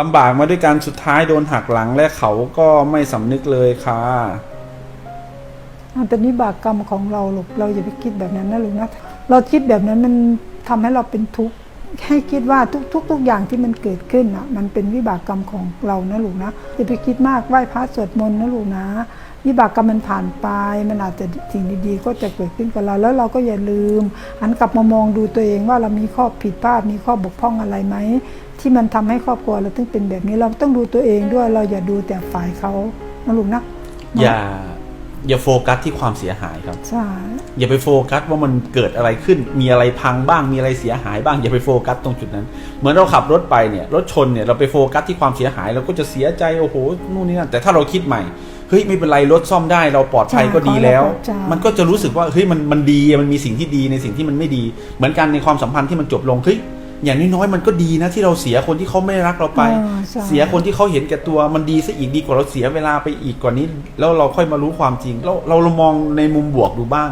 ลำบากมาด้วยกันสุดท้ายโดนหักหลังและเขาก็ไม่สำนึกเลยค่ะอ่าแต่นี่บากกรรมของเราลูกเราอย่าไปคิดแบบนั้นนะลูกนะเราคิดแบบนั้นมันทำให้เราเป็นทุกข์ให้คิดว่าทุกทุกทุกอย่างที่มันเกิดขึ้นอะ มันเป็นวิบากกรรมของเรานะลูกนะอย่าไปคิดมากไหว้พระสวดมนต์นะลูกนะ วิบากกรรมมันผ่านไป มันอาจจะสิ่งดีๆ ก็จะเกิดขึ้นกับเรา แล้วเราก็อย่าลืมหันกลับมามองดูตัวเองว่าเรามีข้อผิดพลาดมีข้อบกพร่องอะไรไหม ที่มันทำให้ครอบครัวเราต้องเป็นแบบนี้เราต้องดูตัวเองด้วยเราอย่าดูแต่ฝ่ายเขานะลูกนะอย่าอย่าโฟกัสที่ความเสียหายครับใช่อย่าไปโฟกัสว่ามันเกิดอะไรขึ้น มีอะไรพังบ้าง มีอะไรเสียหายบ้าง อย่าไปโฟกัสตรงจุดนั้น เหมือนเราขับรถไปเนี่ย รถชนเนี่ย เราไปโฟกัสที่ความเสียหายเราก็จะเสียใจ โอ้โห นู่นนี่นั่น แต่ถ้าเราคิดใหม่ เฮ้ย ไม่เป็นไร รถซ่อมได้ เราปลอดภัยก็ดีแล้ว มันก็จะรู้สึกว่า เฮ้ย มัน มันดี มันมีสิ่งที่ดีในสิ่งที่มันไม่ดี เหมือนกันในความสัมพันธ์ที่มันจบลง เฮ้ย อย่างน้อยๆมันก็ดีนะที่เราเสียคนที่เขาไม่รักเราไปอ่าใช่เสียคนที่เขาเห็นแก่ตัวมันดีซะอีกดีกว่าเราเสียเวลาไปอีกกว่านี้ แล้วเราค่อยมารู้ความจริงเราเรามองในมุมบวกดูบ้าง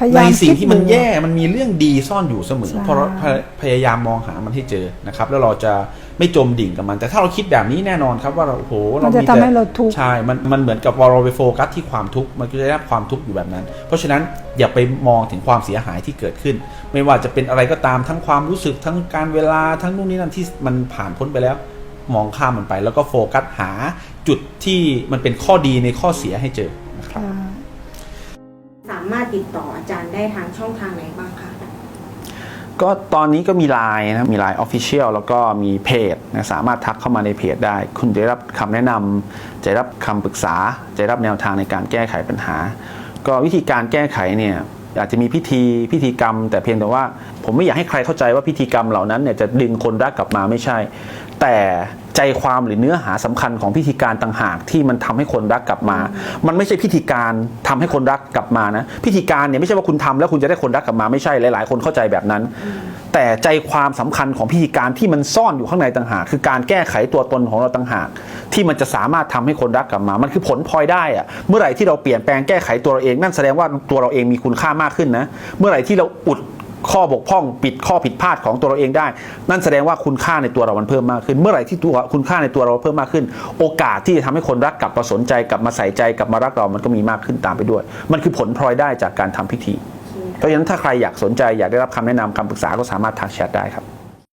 พยายาในมสิ่งคิดที่มันดูแย่มันมีเรื่องดีซ่อนอยู่เสมอใช่เพราะเราพยพยายามมองหามันให้เจอนะครับ แล้วเราจะไม่จมดิ่งกับมัน แต่ถ้าเราคิดแบบนี้แน่นอนครับว่าเราโอ้โหมัเรานจะมีทำแต่ให้เราทุกข์ใช่มันมันเหมือนกับว่าเราไปโฟกัสที่ความทุกข์มันก็จะได้รับความทุกข์อยู่แบบนั้น เพราะฉะนั้นอย่าไปมองถึงความเสียหายที่เกิดขึ้น ไม่ว่าจะเป็นอะไรก็ตามทั้งความรู้สึกทั้งการเวลาทั้งนู่นนี่นั่นที่มันผ่านพ้นไปแล้ว มองข้ามมันไป แล้วก็โฟกัสหาจุดที่มันเป็นข้อดีในข้อเสียให้เจอนะครับค่ะสามารถติดต่ออาจารย์ได้ทางช่องทางไหนบ้างคะ ก็ตอนนี้ก็มีไลน์นะมีไลน์ Official แล้วก็มีเพจนะสามารถทักเข้ามาในเพจได้ คุณจะได้รับคำแนะนำจะได้รับคำปรึกษา จะได้รับแนวทางในการแก้ไขปัญหา ก็วิธีการแก้ไขเนี่ยอาจจะมีพิธีพิธีกรรม แต่เพียงแต่ว่า ผมไม่อยากให้ใครเข้าใจว่าพิธีกรรมเหล่านั้นเนี่ยจะดึงคนรักกลับมาไม่ใช่ แต่ ใจความหรือเนื้อหาสำคัญของพิธีการต่างหากที่มันทำให้คนรักกลับมา มันไม่ใช่พิธีการทำให้คนรักกลับมานะ พิธีการเนี่ยไม่ใช่ว่าคุณทำแล้วคุณจะได้คนรักกลับมาไม่ใช่หลาย ๆ คนเข้าใจแบบนั้น แต่ใจความสำคัญของพิธีการที่มันซ่อนอยู่ข้างในต่างหาก คือการแก้ไขตัวตนของเราต่างหาก ที่มันจะสามารถทำให้คนรักกลับมา มันคือผลพลอยได้อะเมื่อไหร่ที่เราเปลี่ยนแปลงแก้ไขตัวเราเองนั่นแสดงว่าตัวเราเองมีคุณค่ามากขึ้นนะ เมื่อไหร่ที่เราอุด ข้อบกพร่องปิดข้อผิดพลาดของตัวเราเองได้ นั่นแสดงว่าคุณค่าในตัวเรามันเพิ่มมากขึ้น เมื่อไหร่ที่ตัวคุณค่าในตัวเราเพิ่มมากขึ้น โอกาสที่จะทำให้คนรักกลับมาสนใจกลับมาใส่ใจกลับมารักเรามันก็มีมากขึ้นตามไปด้วย มันคือผลพลอยได้จากการทำพิธี เพราะฉะนั้นถ้าใครอยากสนใจอยากได้รับคำแนะนำคำปรึกษาก็สามารถทักแชทได้ครับ